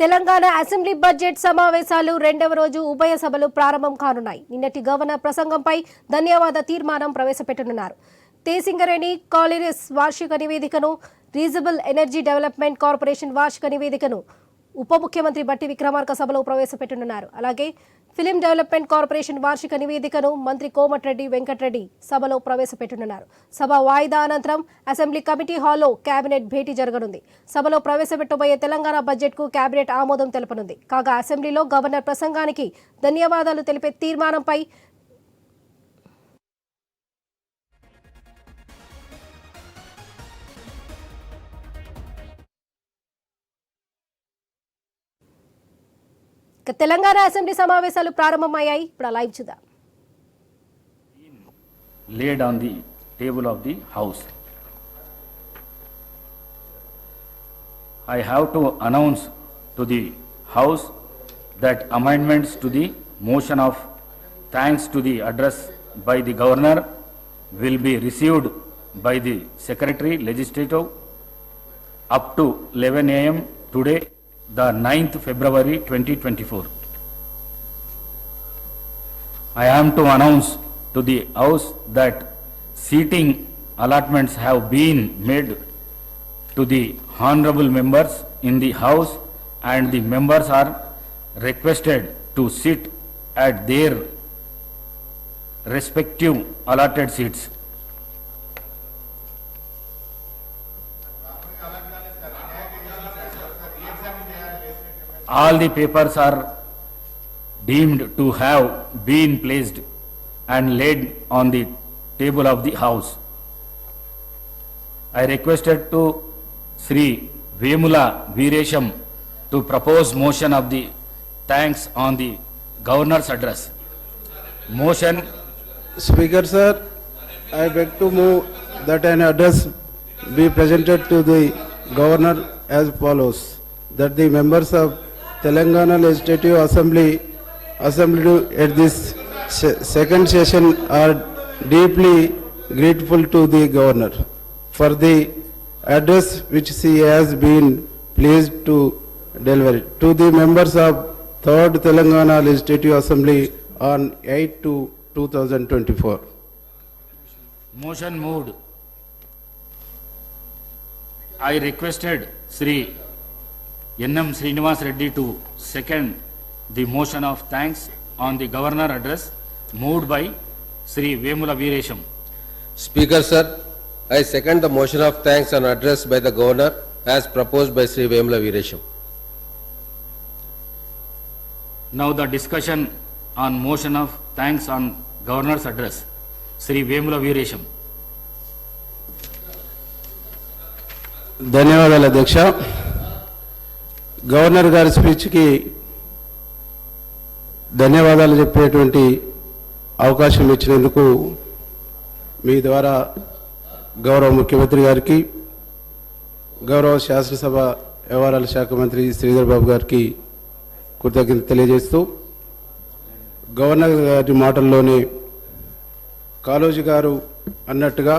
Telangana assembly budget సమావేశాలు రెండవ రోజు ఉభయ సభలు ప్రారంభం కానున్నాయి. నిన్నటి గవర్నర్ ప్రసంగంపై ధన్యవాద తీర్మానం ప్రవేశపెట్టనున్నారు. తేసింగరేణి కాలేజెస్ వార్షిక నివేదికను రీజబుల్ ఎనర్జీ డెవలప్మెంట్ కార్పొరేషన్ వార్షిక నివేదికను ఉప ముఖ్యమంత్రి బట్టి విక్రమార్క సభలో ప్రవేశపెట్టనున్నారు. అలాగే ఫిలిం డెవలప్మెంట్ కార్పొరేషన్ వార్షిక నివేదికను మంత్రి కోమటిరెడ్డి వెంకటరెడ్డి సభలో ప్రవేశపెట్టనున్నారు సభ వాయిదా అనంతరం అసెంబ్లీ కమిటీ హాల్లో కేబినెట్ భేటీ జరగనుంది. సభలో ప్రవేశపెట్టబోయే తెలంగాణ బడ్జెట్కు కేబినెట్ ఆమోదం తెలపనుంది. కాగా అసెంబ్లీలో గవర్నర్ ప్రసంగానికి ధన్యవాదాలు తెలిపే తీర్మానంపై ఇక తెలంగాణ అసెంబ్లీ సమావేశాలు ప్రారంభమయ్యాయి ఇప్పుడు ఆ లైవ్ చూద్దాం laid on the table of the House. I have to announce to the House that amendments to the motion of thanks to the address by the Governor will be received by the Secretary Legislative up to 11 a.m. today, the 9th February 2024. I am to announce to the House that seating allotments have been made to the honorable members in the House and the members are requested to sit at their respective allotted seats. All the papers are deemed to have been placed and laid on the table of the House. I requested to Sri Vemula Veeresham to propose motion of the thanks on the Governor's address. Motion, Speaker, sir, I beg to move that an address be presented to the governor as follows. That the members of Telangana Legislative Assembly assembled at this second session are deeply grateful to the governor for the address which she has been pleased to deliver. To the members of Third Telangana Legislative Assembly on 8 to 2024. motion moved. I requested Sri N.M. Srinivas Reddy to second the motion of thanks on the Governor address moved by Sri Vemula Veeresham. Speaker, sir, I second the motion of thanks and address by the governor as proposed by Sri Vemula Veerasham. Now the discussion on motion of thanks on Governor's address. Sri Vemula Veeresham. ధన్యవాదాలు అధ్యక్ష governor గారి స్పీచ్కి ధన్యవాదాలు చెప్పేటువంటి అవకాశం ఇచ్చినందుకు మీ ద్వారా గౌరవ ముఖ్యమంత్రి గారికి గౌరవ శాసనసభ వ్యవహారాల శాఖ మంత్రి శ్రీధర్ బాబు గారికి కృతజ్ఞత తెలియజేస్తూ గవర్నర్ గారి మాటల్లోనే కాలోజీ గారు అన్నట్టుగా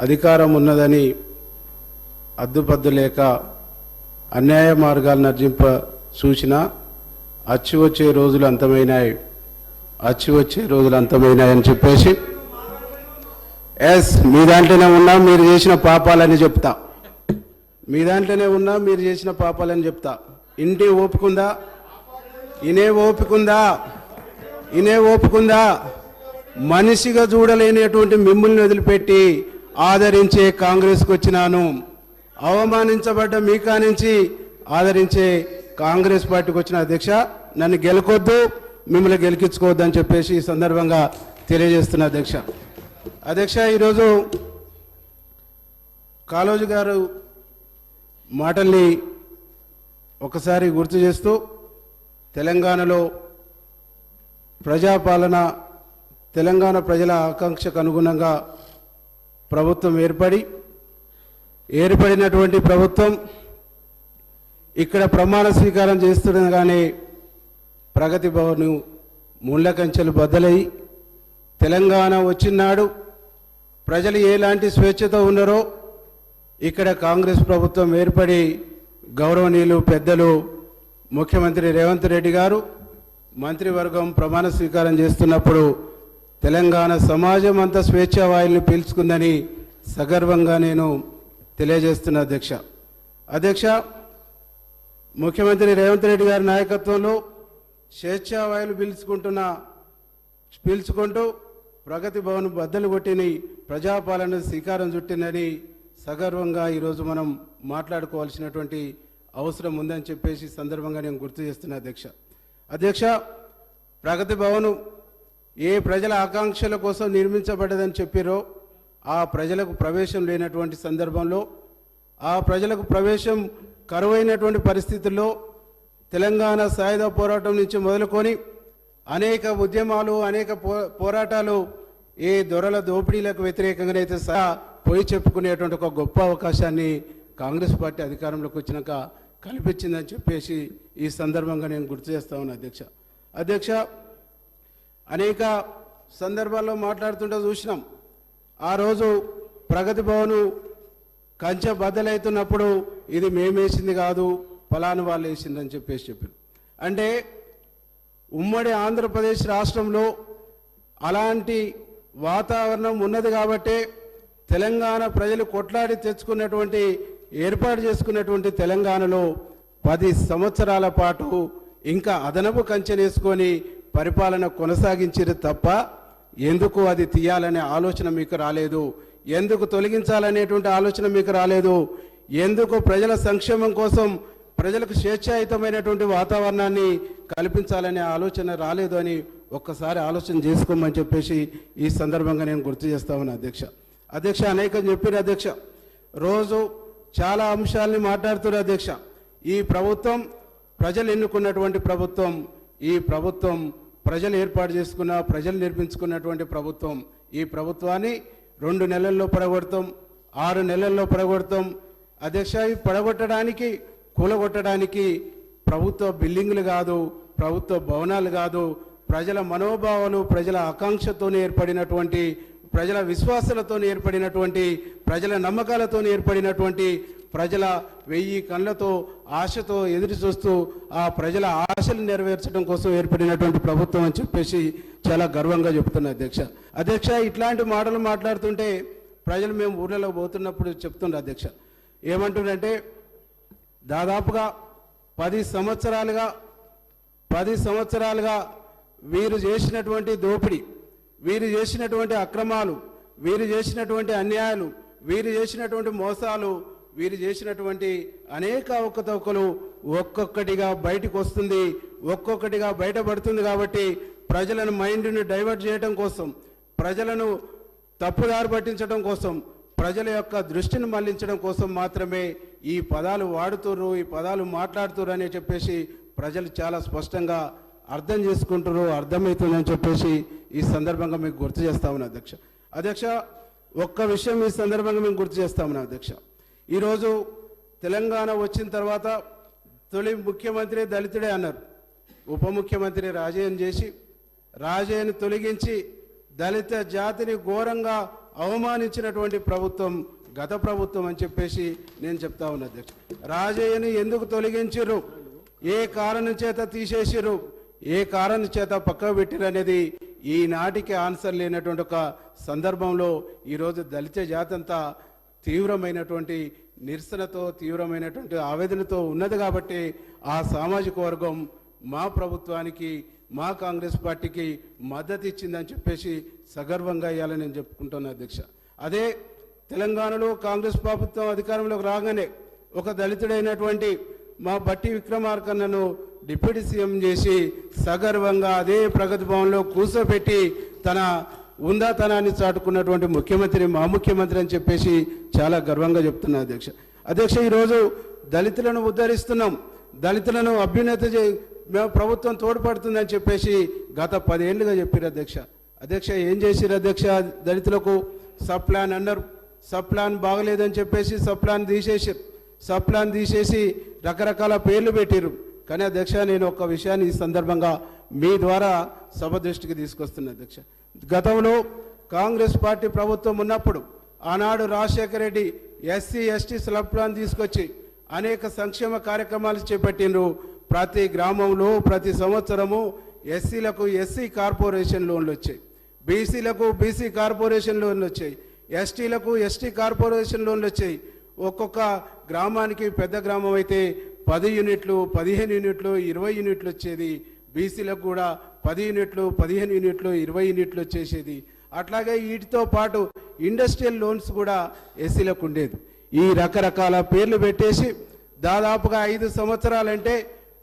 అధికారం ఉన్నదని అద్దుపద్దు లేక అన్యాయ మార్గాలను అర్జింప సూచన అచ్చి వచ్చే రోజులు అంతమైనాయి. అచ్చి వచ్చే రోజులు అంతమైనాయని చెప్పేసి ఎస్ మీ దాంట్లోనే ఉన్నా మీరు చేసిన పాపాలని చెప్తా. మీ దాంట్లోనే ఉన్నా మీరు చేసిన పాపాలని చెప్తా. ఇంటి ఓపుకుందా? ఇనే ఓపుకుందా? ఇనే ఓపుకుందా? మనిషిగా చూడలేనటువంటి మిమ్మల్ని వదిలిపెట్టి ఆదరించే కాంగ్రెస్కి వచ్చినాను అవమానించబడ్డ మీ కానించి ఆదరించే కాంగ్రెస్ పార్టీకి వచ్చిన అధ్యక్ష నన్ను గెలకొద్దు మిమ్మల్ని గెలికించుకోవద్దు అని చెప్పేసి ఈ సందర్భంగా తెలియజేస్తున్న అధ్యక్ష. అధ్యక్ష ఈరోజు కాలోజు గారు మాటల్ని ఒకసారి గుర్తు చేస్తూ తెలంగాణలో ప్రజాపాలన తెలంగాణ ప్రజల ఆకాంక్షకు అనుగుణంగా ప్రభుత్వం ఏర్పడి ఏర్పడినటువంటి ప్రభుత్వం ఇక్కడ ప్రమాణ స్వీకారం చేస్తుండగానే ప్రగతి భవన్ ముళ్ళ కంచెలు బద్దలై తెలంగాణ వచ్చినాడు ప్రజలు ఎలాంటి స్వేచ్ఛతో ఉన్నారో ఇక్కడ కాంగ్రెస్ ప్రభుత్వం ఏర్పడి గౌరవనీయులు పెద్దలు ముఖ్యమంత్రి రేవంత్ రెడ్డి గారు మంత్రివర్గం ప్రమాణ స్వీకారం చేస్తున్నప్పుడు తెలంగాణ సమాజం అంతా స్వేచ్ఛావాయుల్ని పీల్చుకుందని సగర్వంగా నేను తెలియజేస్తున్న అధ్యక్ష. అధ్యక్ష ముఖ్యమంత్రి రేవంత్ రెడ్డి గారి నాయకత్వంలో స్వేచ్ఛావాయులు పీల్చుకుంటున్న పీల్చుకుంటూ ప్రగతి భవన్ బద్దలు కొట్టిని ప్రజాపాలన శ్రీకారం చుట్టిందని సగర్వంగా ఈరోజు మనం మాట్లాడుకోవాల్సినటువంటి అవసరం ఉందని చెప్పేసి సందర్భంగా నేను గుర్తు చేస్తున్నా అధ్యక్ష. అధ్యక్ష ప్రగతి భవన్ ఏ ప్రజల ఆకాంక్షల కోసం నిర్మించబడ్డదని చెప్పారో ఆ ప్రజలకు ప్రవేశం లేనటువంటి సందర్భంలో ఆ ప్రజలకు ప్రవేశం కరువైనటువంటి పరిస్థితుల్లో తెలంగాణ సాయుధ పోరాటం నుంచి మొదలుకొని అనేక ఉద్యమాలు అనేక పో పోరాటాలు ఏ దొరల దోపిడీలకు వ్యతిరేకంగా అయితే సహా పోయి చెప్పుకునేటువంటి ఒక గొప్ప అవకాశాన్ని కాంగ్రెస్ పార్టీ అధికారంలోకి వచ్చినాక కల్పించిందని చెప్పేసి ఈ సందర్భంగా నేను గుర్తు చేస్తా ఉన్నా అధ్యక్ష. అధ్యక్ష అనేక సందర్భాల్లో మాట్లాడుతుంటే చూసినాం. ఆ రోజు ప్రగతి భవను కంచె బద్దలవుతున్నప్పుడు ఇది మేమేసింది కాదు ఫలాని వాళ్ళు వేసిందని చెప్పేసి చెప్పారు. అంటే ఉమ్మడి ఆంధ్రప్రదేశ్ రాష్ట్రంలో అలాంటి వాతావరణం ఉన్నది కాబట్టే తెలంగాణ ప్రజలు కొట్లాడి తెచ్చుకున్నటువంటి ఏర్పాటు చేసుకున్నటువంటి తెలంగాణలో పది సంవత్సరాల పాటు ఇంకా అదనపు కంచెనేసుకొని పరిపాలన కొనసాగించారు తప్ప ఎందుకు అది తీయాలనే ఆలోచన మీకు రాలేదు? ఎందుకు తొలగించాలనేటువంటి ఆలోచన మీకు రాలేదు? ఎందుకు ప్రజల సంక్షేమం కోసం ప్రజలకు స్వేచ్ఛాయుతమైనటువంటి వాతావరణాన్ని కల్పించాలనే ఆలోచన రాలేదు అని ఒక్కసారి ఆలోచన చేసుకోమని చెప్పేసి ఈ సందర్భంగా నేను గుర్తు చేస్తా ఉన్నా అధ్యక్ష. అధ్యక్ష అనేకం చెప్పారు అధ్యక్ష. రోజు చాలా అంశాలని మాట్లాడుతున్నారు అధ్యక్ష. ఈ ప్రభుత్వం ప్రజలు ఎన్నుకున్నటువంటి ప్రభుత్వం ఈ ప్రభుత్వం ప్రజలు ఏర్పాటు చేసుకున్న ప్రజలు నిర్మించుకున్నటువంటి ప్రభుత్వం ఈ ప్రభుత్వాన్ని రెండు నెలల్లో పడగొడతాం ఆరు నెలల్లో పడగొడతాం. అధ్యక్ష పడగొట్టడానికి కూలగొట్టడానికి ప్రభుత్వ బిల్డింగ్లు కాదు ప్రభుత్వ భవనాలు కాదు ప్రజల మనోభావాలు ప్రజల ఆకాంక్షతో ఏర్పడినటువంటి ప్రజల విశ్వాసాలతో ఏర్పడినటువంటి ప్రజల నమ్మకాలతో ఏర్పడినటువంటి ప్రజల వెయ్యి కళ్ళతో ఆశతో ఎదురు చూస్తూ ఆ ప్రజల ఆశలు నెరవేర్చడం కోసం ఏర్పడినటువంటి ప్రభుత్వం అని చెప్పేసి చాలా గర్వంగా చెప్తున్నా అధ్యక్ష. అధ్యక్ష ఇట్లాంటి మాటలు మాట్లాడుతుంటే ప్రజలు మేము ఊర్లలో పోతున్నప్పుడు చెప్తుండ్రు అధ్యక్ష. ఏమంటుండంటే దాదాపుగా పది సంవత్సరాలుగా పది సంవత్సరాలుగా వీరు చేసినటువంటి దోపిడీ వీరు చేసినటువంటి అక్రమాలు వీరు చేసినటువంటి అన్యాయాలు వీరు చేసినటువంటి మోసాలు వీరు చేసినటువంటి అనేక అవకతవకలు ఒక్కొక్కటిగా బయటకు వస్తుంది ఒక్కొక్కటిగా బయటపడుతుంది కాబట్టి ప్రజలను మైండ్ని డైవర్ట్ చేయడం కోసం ప్రజలను తప్పుదారి పట్టించడం కోసం ప్రజల యొక్క దృష్టిని మళ్ళించడం కోసం మాత్రమే ఈ పదాలు వాడుతుర్రు ఈ పదాలు మాట్లాడుతుర్రు అని చెప్పేసి ప్రజలు చాలా స్పష్టంగా అర్థం చేసుకుంటారు అర్థమవుతుందని చెప్పేసి ఈ సందర్భంగా మీకు గుర్తు చేస్తా ఉన్నా అధ్యక్ష. అధ్యక్ష ఒక్క విషయం ఈ సందర్భంగా మేము గుర్తు చేస్తా ఉన్నా అధ్యక్ష. ఈరోజు తెలంగాణ వచ్చిన తర్వాత తొలి ముఖ్యమంత్రి దళితుడే అన్నారు. ఉప ముఖ్యమంత్రి రాజయ్యను చేసి రాజయ్యను తొలగించి దళిత జాతిని ఘోరంగా అవమానించినటువంటి ప్రభుత్వం గత ప్రభుత్వం అని చెప్పేసి నేను చెప్తా ఉన్నా అధ్యక్ష. రాజయ్యని ఎందుకు తొలగించరు ఏ కారణం చేత తీసేసిరు ఏ కారణం చేత పక్కకు పెట్టిరు అనేది ఈనాటికి ఆన్సర్ లేనటువంటి ఒక సందర్భంలో ఈరోజు దళిత జాతి అంతా తీవ్రమైనటువంటి నిరసనతో తీవ్రమైనటువంటి ఆవేదనతో ఉన్నది కాబట్టి ఆ సామాజిక వర్గం మా ప్రభుత్వానికి మా కాంగ్రెస్ పార్టీకి మద్దతు ఇచ్చిందని చెప్పేసి సగర్వంగా ఇవ్వాలని నేను చెప్పుకుంటున్నా అధ్యక్ష. అదే తెలంగాణలో కాంగ్రెస్ ప్రభుత్వం అధికారంలోకి రాగానే ఒక దళితుడైనటువంటి మా బట్టి విక్రమార్కన్నను డిప్యూటీ సీఎం చేసి సగర్వంగా అదే ప్రగతి భవన్లో కూర్చోబెట్టి తన ఉందాతనాన్ని చాటుకున్నటువంటి ముఖ్యమంత్రి మా ముఖ్యమంత్రి అని చెప్పేసి చాలా గర్వంగా చెప్తున్నా అధ్యక్ష. అధ్యక్ష ఈరోజు దళితులను ఉద్ధరిస్తున్నాం. దళితులను అభ్యున్నత చే మేము ప్రభుత్వం తోడ్పడుతుందని చెప్పేసి గత పదేళ్ళుగా చెప్పారు అధ్యక్ష. అధ్యక్ష ఏం చేసిరు అధ్యక్ష? దళితులకు సబ్ ప్లాన్ అన్నారు. సబ్ ప్లాన్ బాగలేదని చెప్పేసి సబ్ ప్లాన్ తీసేసారు సబ్ ప్లాన్ తీసేసి రకరకాల పేర్లు పెట్టారు కానీ అధ్యక్ష నేను ఒక విషయాన్ని ఈ సందర్భంగా మీ ద్వారా సభ దృష్టికి తీసుకొస్తున్నా అధ్యక్ష. గతంలో కాంగ్రెస్ పార్టీ ప్రభుత్వం ఉన్నప్పుడు ఆనాడు Rajasekhara Reddy SC ST sub plan తీసుకొచ్చి అనేక సంక్షేమ కార్యక్రమాలు చేపట్టిండ్రు. ప్రతి గ్రామంలో ప్రతి సంవత్సరము ఎస్సీలకు ఎస్సీ కార్పొరేషన్ లోన్లు వచ్చాయి. బీసీలకు బీసీ కార్పొరేషన్ లోన్లు వచ్చాయి. ఎస్టీలకు ఎస్టీ కార్పొరేషన్ లోన్లు వచ్చాయి. ఒక్కొక్క గ్రామానికి పెద్ద గ్రామం అయితే పది యూనిట్లు పదిహేను యూనిట్లు ఇరవై యూనిట్లు వచ్చేది. బీసీలకు కూడా పది యూనిట్లు పదిహేను యూనిట్లు ఇరవై యూనిట్లు వచ్చేసేది అట్లాగే వీటితో పాటు ఇండస్ట్రియల్ లోన్స్ కూడా ఎస్సీలకు ఉండేది. ఈ రకరకాల పేర్లు పెట్టేసి దాదాపుగా ఐదు సంవత్సరాలంటే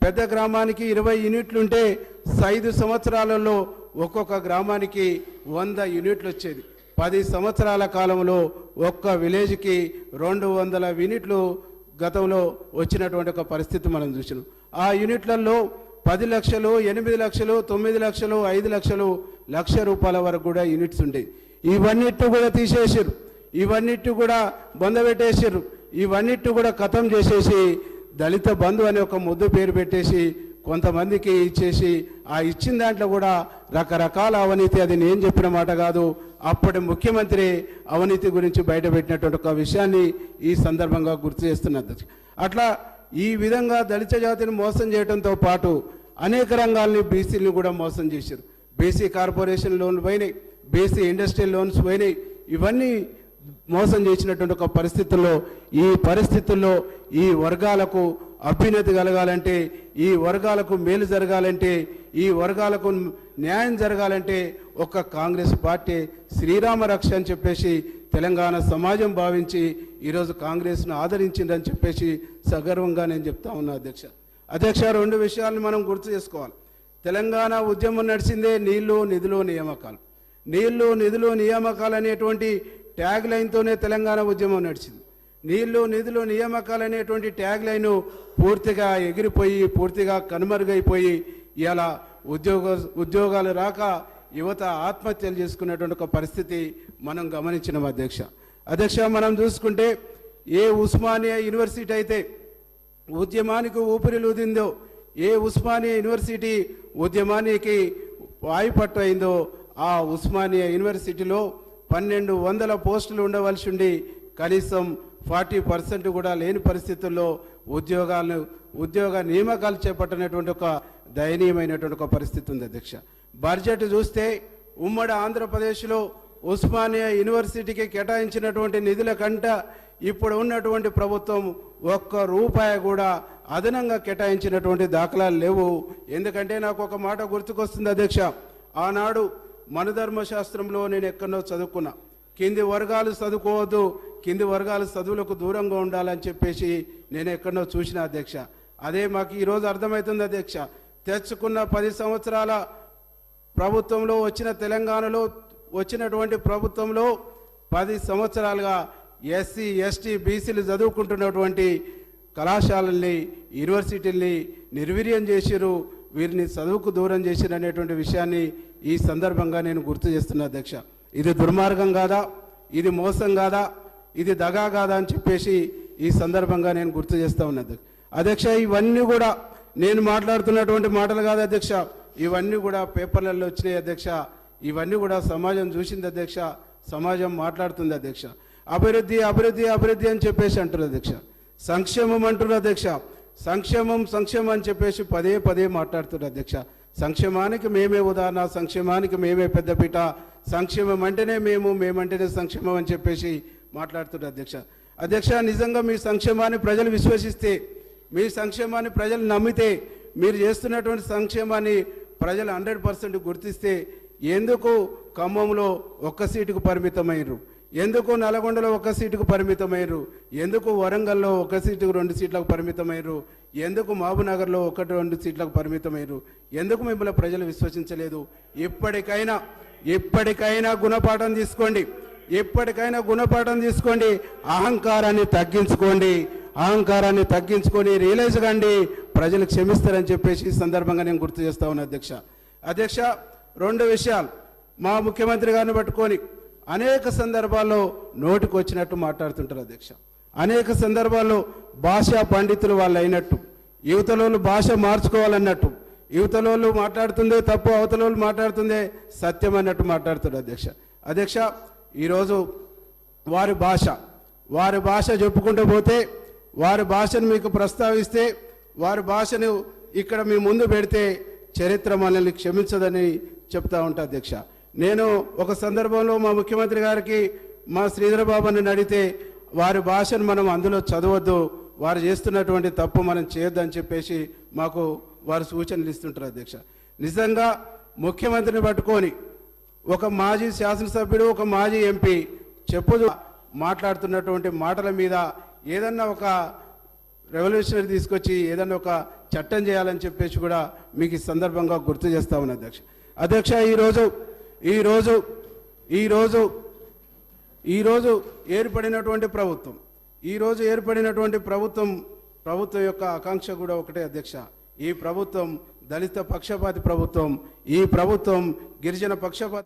పెద్ద గ్రామానికి ఇరవై యూనిట్లుంటే ఐదు సంవత్సరాలలో ఒక్కొక్క గ్రామానికి వంద యూనిట్లు వచ్చేది. పది సంవత్సరాల కాలంలో ఒక్క విలేజ్కి రెండు వందల యూనిట్లు గతంలో వచ్చినటువంటి ఒక పరిస్థితి మనం చూసినాం. ఆ యూనిట్లలో పది లక్షలు ఎనిమిది లక్షలు తొమ్మిది లక్షలు ఐదు లక్షలు లక్ష రూపాయల వరకు కూడా యూనిట్స్ ఉండేవి ఇవన్నిటి కూడా తీసేసారు ఇవన్నిటి కూడా బొందబెట్టేసారు ఇవన్నిటి కూడా ఖతం చేసేసి దళిత బంధు అనే ఒక ముద్దు పేరు పెట్టేసి కొంతమందికి ఇచ్చేసి ఆ ఇచ్చిన దాంట్లో కూడా రకరకాల అవినీతి. అది నేను చెప్పిన మాట కాదు. అప్పటి ముఖ్యమంత్రి అవినీతి గురించి బయటపెట్టినటువంటి ఒక విషయాన్ని ఈ సందర్భంగా గుర్తు చేస్తున్నది అట్లా ఈ విధంగా దళిత జాతిని మోసం చేయడంతో పాటు అనేక రంగాల్ని బీసీలను కూడా మోసం చేశారు. బీసీ కార్పొరేషన్ లోన్లు పోయినాయి బీసీ ఇండస్ట్రియల్ లోన్స్ పోయినాయి. ఇవన్నీ మోసం చేసినటువంటి ఒక పరిస్థితుల్లో ఈ పరిస్థితుల్లో ఈ వర్గాలకు అభ్యున్నతి కలగాలంటే ఈ వర్గాలకు మేలు జరగాలంటే ఈ వర్గాలకు న్యాయం జరగాలంటే ఒక కాంగ్రెస్ పార్టీ శ్రీరామ రక్ష అని చెప్పేసి తెలంగాణ సమాజం భావించి ఈరోజు కాంగ్రెస్ను ఆదరించిందని చెప్పేసి సగర్వంగా నేను చెప్తా ఉన్నా అధ్యక్ష. అధ్యక్ష రెండు విషయాలను మనం గుర్తు చేసుకోవాలి. తెలంగాణ ఉద్యమం నడిచిందే నీళ్ళు నిధులు నియామకాలు. నీళ్ళు నిధులు నియామకాలు అనేటువంటి ట్యాగ్ లైన్తోనే తెలంగాణ ఉద్యమం నడిచింది. నీళ్ళు నిధులు నియామకాలు అనేటువంటి ట్యాగ్ లైన్ పూర్తిగా ఎగిరిపోయి పూర్తిగా కనుమరుగైపోయి ఇలా ఉద్యోగ ఉద్యోగాలు రాక యువత ఆత్మహత్యలు చేసుకునేటువంటి ఒక పరిస్థితి మనం గమనించినాం అధ్యక్ష. అధ్యక్ష మనం చూసుకుంటే ఏ ఉస్మానియా యూనివర్సిటీ అయితే ఉద్యమానికి ఊపిరిలూదిందో ఏ ఉస్మానియా యూనివర్సిటీ ఉద్యమానికి వాయుపట్టు అయిందో ఆ ఉస్మానియా యూనివర్సిటీలో పన్నెండు వందల పోస్టులు ఉండవలసి ఉండి కనీసం ఫార్టీ పర్సెంట్ కూడా లేని పరిస్థితుల్లో ఉద్యోగాలను ఉద్యోగ నియామకాలు చేపట్టినటువంటి ఒక దయనీయమైనటువంటి ఒక పరిస్థితి ఉంది అధ్యక్ష. బడ్జెట్ చూస్తే ఉమ్మడి ఆంధ్రప్రదేశ్లో ఉస్మానియా యూనివర్సిటీకి కేటాయించినటువంటి నిధుల కంట ఇప్పుడు ఉన్నటువంటి ప్రభుత్వం ఒక్క రూపాయి కూడా అదనంగా కేటాయించినటువంటి దాఖలాలు లేవు. ఎందుకంటే నాకు ఒక మాట గుర్తుకొస్తుంది అధ్యక్ష. ఆనాడు మనుధర్మ శాస్త్రంలో నేను ఎక్కడో చదువుకున్నా. కింది వర్గాలు చదువుకోవద్దు కింది వర్గాలు చదువులకు దూరంగా ఉండాలని చెప్పేసి నేను ఎక్కడో చూసిన అధ్యక్ష. అదే మాకు ఈరోజు అర్థమవుతుంది అధ్యక్ష. తెచ్చుకున్న పది సంవత్సరాల ప్రభుత్వంలో వచ్చిన తెలంగాణలో వచ్చినటువంటి ప్రభుత్వంలో పది సంవత్సరాలుగా ఎస్సీ ఎస్టీ బీసీలు చదువుకుంటున్నటువంటి కళాశాలల్ని యూనివర్సిటీల్ని నిర్వీర్యం చేసిరు వీరిని చదువుకు దూరం చేసిరు అనేటువంటి విషయాన్ని ఈ సందర్భంగా నేను గుర్తు చేస్తున్నా అధ్యక్ష. ఇది దుర్మార్గం కాదా? ఇది మోసం కాదా? ఇది దగా కాదా అని చెప్పేసి ఈ సందర్భంగా నేను గుర్తు చేస్తా ఉన్నా అధ్యక్ష ఇవన్నీ కూడా నేను మాట్లాడుతున్నటువంటి మాటలు కాదు అధ్యక్ష. ఇవన్నీ కూడా పేపర్లలో వచ్చినాయి అధ్యక్ష. ఇవన్నీ కూడా సమాజం చూసింది అధ్యక్ష. సమాజం మాట్లాడుతుంది అధ్యక్ష. అభివృద్ధి అభివృద్ధి అభివృద్ధి అని చెప్పేసి అంటున్నారు అధ్యక్ష. సంక్షేమం అంటున్నారు అధ్యక్ష. సంక్షేమం సంక్షేమం అని చెప్పేసి పదే పదే మాట్లాడుతున్నారు అధ్యక్ష. సంక్షేమానికి మేమే ఉదాహరణ సంక్షేమానికి మేమే పెద్దపీట సంక్షేమం అంటేనే మేము మేమంటేనే సంక్షేమం అని చెప్పేసి మాట్లాడుతున్నారు అధ్యక్ష. అధ్యక్ష నిజంగా మీ సంక్షేమాన్ని ప్రజలు విశ్వసిస్తే మీ సంక్షేమాన్ని ప్రజలు నమ్మితే మీరు చేస్తున్నటువంటి సంక్షేమాన్ని ప్రజలు హండ్రెడ్ పర్సెంట్ గుర్తిస్తే ఎందుకు ఖమ్మంలో ఒక్క సీటుకు పరిమితమైనరు ఎందుకు నల్గొండలో ఒక సీటుకు పరిమితమయ్యారు? ఎందుకు వరంగల్లో ఒక సీటుకు రెండు సీట్లకు పరిమితమయ్యారు? ఎందుకు మహబూబ్నగర్లో ఒకటి రెండు సీట్లకు పరిమితమయ్యారు? ఎందుకు మిమ్మల్ని ప్రజలు విశ్వసించలేదు? ఇప్పటికైనా ఎప్పటికైనా గుణపాఠం తీసుకోండి. ఎప్పటికైనా గుణపాఠం తీసుకోండి. అహంకారాన్ని తగ్గించుకోండి. అహంకారాన్ని తగ్గించుకొని రియలైజ్ కండి. ప్రజలు క్షమిస్తారని చెప్పేసి ఈ సందర్భంగా నేను గుర్తు చేస్తా ఉన్నా అధ్యక్ష. అధ్యక్ష రెండు విషయాలు మా ముఖ్యమంత్రి గారిని పట్టుకొని అనేక సందర్భాల్లో నోటికి వచ్చినట్టు మాట్లాడుతుంటారు అధ్యక్ష. అనేక సందర్భాల్లో భాషా పండితులు వాళ్ళు అయినట్టు యువతలోళ్ళు భాష మార్చుకోవాలన్నట్టు యువతలోళ్ళు మాట్లాడుతుందే తప్పు అవతలోళ్ళు మాట్లాడుతుందే సత్యం అన్నట్టు మాట్లాడుతాడు అధ్యక్ష. అధ్యక్ష ఈరోజు వారి భాష వారి భాష చెప్పుకుంటూ పోతే వారి భాషను మీకు ప్రస్తావిస్తే వారి భాషను ఇక్కడ మీ ముందు పెడితే చరిత్ర మనల్ని క్షమించదని చెప్తా ఉంటా అధ్యక్ష. నేను ఒక సందర్భంలో మా ముఖ్యమంత్రి గారికి మా శ్రీధర బాబుని అడిగితే వారి భాషను మనం అందులో చదవద్దు. వారు చేస్తున్నటువంటి తప్పు మనం చేయొద్దని చెప్పేసి మాకు వారు సూచనలు ఇస్తుంటారు అధ్యక్ష. నిజంగా ముఖ్యమంత్రిని పట్టుకొని ఒక మాజీ శాసనసభ్యుడు ఒక మాజీ ఎంపీ చెప్పు మాట్లాడుతున్నటువంటి మాటల మీద ఏదన్నా ఒక రెవల్యూషనరీ తీసుకొచ్చి ఏదన్నా ఒక చట్టం చేయాలని చెప్పేసి కూడా మీకు ఈ సందర్భంగా గుర్తు చేస్తా ఉన్నా అధ్యక్ష. అధ్యక్ష ఈరోజు ఈరోజు ఈరోజు ఈరోజు ఏర్పడినటువంటి ప్రభుత్వం ఈరోజు ఏర్పడినటువంటి ప్రభుత్వం ప్రభుత్వం యొక్క ఆకాంక్ష కూడా ఒకటే అధ్యక్ష. ఈ ప్రభుత్వం దళిత పక్షపాతి ప్రభుత్వం ఈ ప్రభుత్వం గిరిజన పక్షపాత